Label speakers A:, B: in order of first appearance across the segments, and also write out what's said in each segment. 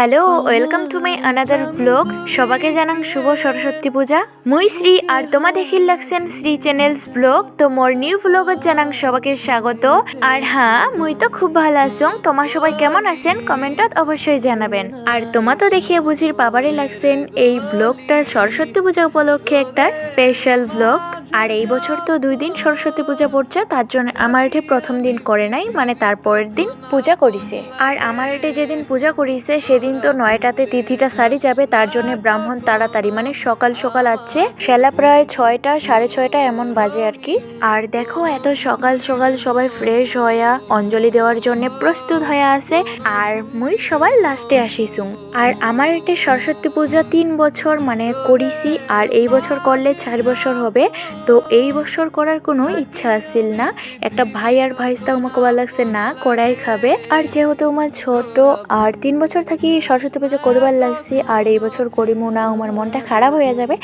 A: Hello, welcome to my another blog সবাকে জানাং শুভ সরস্বতী পূজা। মুই শ্রী আর তোমা দেখিল লাগছেন শ্রী চ্যানেলস ব্লগ তো মোর নিউ ব্লগত জানাং সবাকে স্বাগত। আর হ্যাঁ মুই তো খুব ভালো আছং। তোমার সবাই কেমন আছেন? কমেন্টত অবশ্যই জানাবেন। আর তোমা তো দেখিয়ে বুঝির পাবারে লাগছেন এই ব্লগটা সরস্বতী পূজা উপলক্ষে একটা স্পেশাল ব্লগ আর এই বছর তো দুই দিন সরস্বতী পূজা পড়ছে, তার জন্য আমার এটি প্রথম দিন করে নাই মানে তারপরের দিন পূজা করিছে। আর আমার এটি যেদিন পূজা করিছে, সেদিন তো নয়টাতে তিথিটা সারি যাবে, তার জন্য ব্রাহ্মণ তাড়াতাড়ি মানে সকাল সকাল আছে সেলা প্রায় ছয়টা, সাড়ে ছয়টা এমন বাজে আর কি। আর দেখো এত সকাল সকাল সবাই ফ্রেশ হয়া, অঞ্জলি দেওয়ার জন্য প্রস্তুত হয়ে আছে, আর মুই সবার লাস্টে আসিছুম আর আমার এটি সরস্বতী পূজা তিন বছর মানে করিছি আর এই বছর করলে চার বছর হবে। তো এই বছর করার কোনো ইচ্ছা আসছিল না। একটা ভাই আর ভাইস্তা আমাকে কবার লাগছে, না করাই খাবে। আর যেহেতু আমার ছোট, আর তিন বছর থাকি সরস্বতী পুজো করবার লাগছে, আর এই বছর করিমু না, আমার মনটা খারাপ হয়ে যাবে।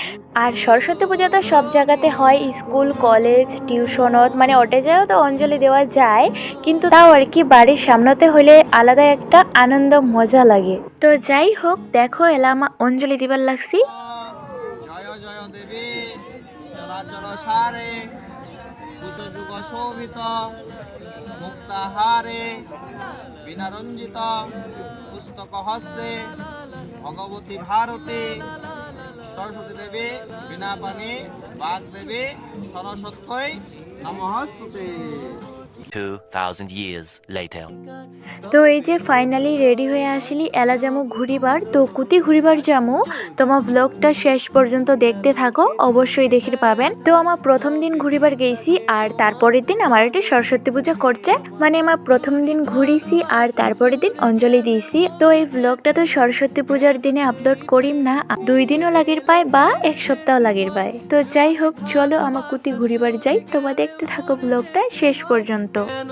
A: আর সরস্বতী পূজা তো সব জায়গাতে হয়, স্কুল, কলেজ, টিউশনত মানে ওটে যাও তো অঞ্জলি দেওয়া যায়, কিন্তু তাও আর কি বাড়ির সামনেতে হলে আলাদা একটা আনন্দ, মজা লাগে। তো যাই হোক, দেখো এলা আমার অঞ্জলি দিবার লাগছি।
B: জয় জয় দেবী। যুগ শোভিত মুক্তাহারে বিনারঞ্জিত পুস্তক হস্তে ভগবতী ভারতী সরস্বতী দেবী বিনা পানি বাগ দেবী সরস্বতী নমস্তুতে
C: 2000 years later.
A: তো এই যে ফাইনালি রেডি হয়ে আসলি, এলা জামু ঘুরিবার, তো কুতি ঘুরিবার জামু তোমার ব্লগটা শেষ পর্যন্ত দেখতে থাকো, অবশ্যই দেখতে পাবেন। তো আমার প্রথম দিন ঘুরিবার গেছি আর তারপরের দিন আমার এটি সরস্বতী পূজা করছে। মানে আমার প্রথম দিন ঘুরিছি, আর তারপরের দিন অঞ্জলি দিয়েছি। তো এই ব্লগটা তো সরস্বতী পূজার দিনে আপলোড করিম না দুই দিনও লাগির পায় বা এক সপ্তাহ লাগির পায়। তো যাই হোক, চলো আমার কুতি ঘুরিবার যাই তোমরা দেখতে থাকো ব্লগটা শেষ পর্যন্ত।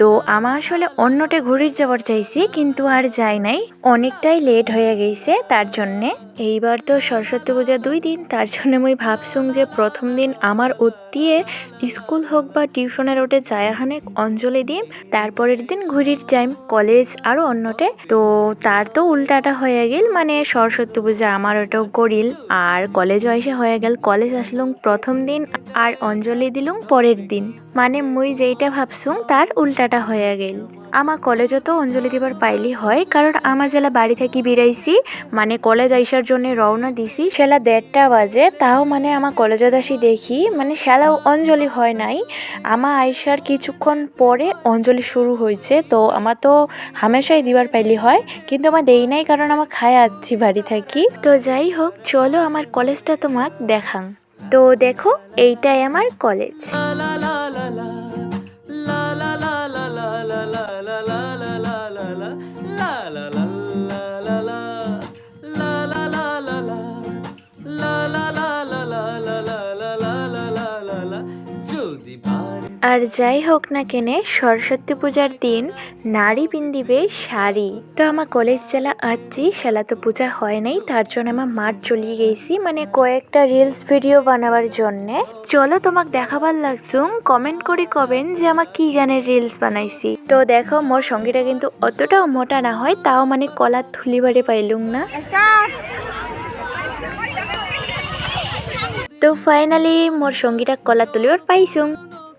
A: তো আমার আসলে অন্যটে ঘুরির যাওয়ার চাইছি, কিন্তু আর যাই নাই। অনেকটাই লেট হয়ে গেছে তার জন্যে। এইবার তো সরস্বতী পূজা দুই দিন, তার জন্য মুই ভাবছুম যে প্রথম দিন আমার অতিয়ে স্কুল হোক বা টিউশনের ওটে যায়াখানে অঞ্জলি দিম, তারপরের দিন ঘুরির যাইম, কলেজ আরও অন্যটে। তো তার তো উল্টাটা হয়ে গেল মানে সরস্বতী পূজা আমার ওটাও করিল, আর কলেজ এসে হয়ে গেল, কলেজ আসলুম প্রথম দিন আর অঞ্জলি দিলুম পরের দিন। মানে মুই যেইটা ভাবছুম তার উল্টাটা হয়ে গেল। আমার কলেজও তো অঞ্জলি দিবার পাইলি হয়, কারণ আমার জেলা বাড়ি থেকে বেরাইছি মানে কলেজ আইসার জন্য রওনা দিছি। সেলা দেড়টা বাজে, তাও মানে আমার কলেজত আসি দেখি মানে সেলা অঞ্জলি হয় নাই। আমার আইসার কিছুক্ষণ পরে অঞ্জলি শুরু হয়েছে তো আমার তো হামেশাই দিবার পাইলি হয়, কিন্তু আমার দেই নাই কারণ আমার খায় আছি বাড়ি থাকি। তো যাই হোক, চলো আমার কলেজটা তোমাক দেখাং। তো দেখো, এইটাই আমার কলেজ। আর যাই হোক না কেনে, সরস্বতী পূজার দিন নারী পিন্দিবে শাড়ি। তো আমার কলেজ জেলা আছি, সেলা তো পূজা হয় নাই, তার জন্য আমার মাঠ চলিয়ে গেছি মানে কয়েকটা রিলস ভিডিও বানাবার জন্যে। চলো তোমাক দেখাবার লাগছুম কমেন্ট করে কবেন যে আমার কি গানের রিলস বানাইছি। তো দেখো, মোর সঙ্গীটা কিন্তু অতটাও মোটা না হয়, তাও মানে কলার থুলি বাড়ি পাইলুম না। তো ফাইনালি মোর সঙ্গীটা কলা তুলিবার পাইছুম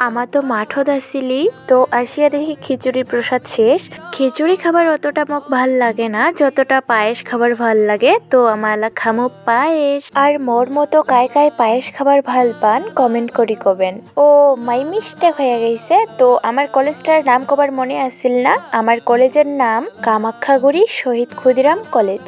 A: আমার তো মাঠত আসিলি তো আসিয়া দেখি খিচুড়ি প্রসাদ শেষ। খিচুড়ি খাবার অতটা মোক ভালো লাগে না, যতটা পায়েস খাবার ভালো লাগে, তো আমার খামো পায়েস। আর মোর মতো কায় কায় পায়েস খাবার ভালো পান, কমেন্ট করি কবেন। ও, মাই মিস্টেক হয়ে গেছে তো আমার কলেজটার নাম কবার মনে আসছিল না? আমার কলেজের নাম কামাখ্যাগুড়ি শহীদ ক্ষুদিরাম কলেজ।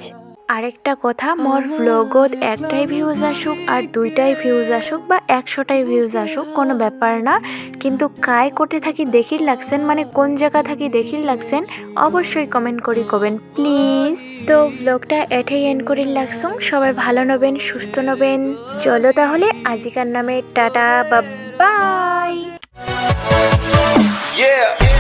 A: আরেকটা কথা মোর ভ্লগত একটাই ভিউজ আসুক আর দুইটাই ভিউজ আসুক বা একশোটাই ভিউজ আসুক কোনো ব্যাপার না। কিন্তু কায় কোটে থাকি দেখির লাগছেন মানে কোন জায়গা থাকি দেখির লাগছেন অবশ্যই কমেন্ট করি কবেন। প্লিজ তো ব্লগটা এঠেই এন্ড করি লাগছুম সবাই ভালো নবেন সুস্থ নবেন। চলো তাহলে আজিকার নামে টাটা বা বাই
D: Yeah.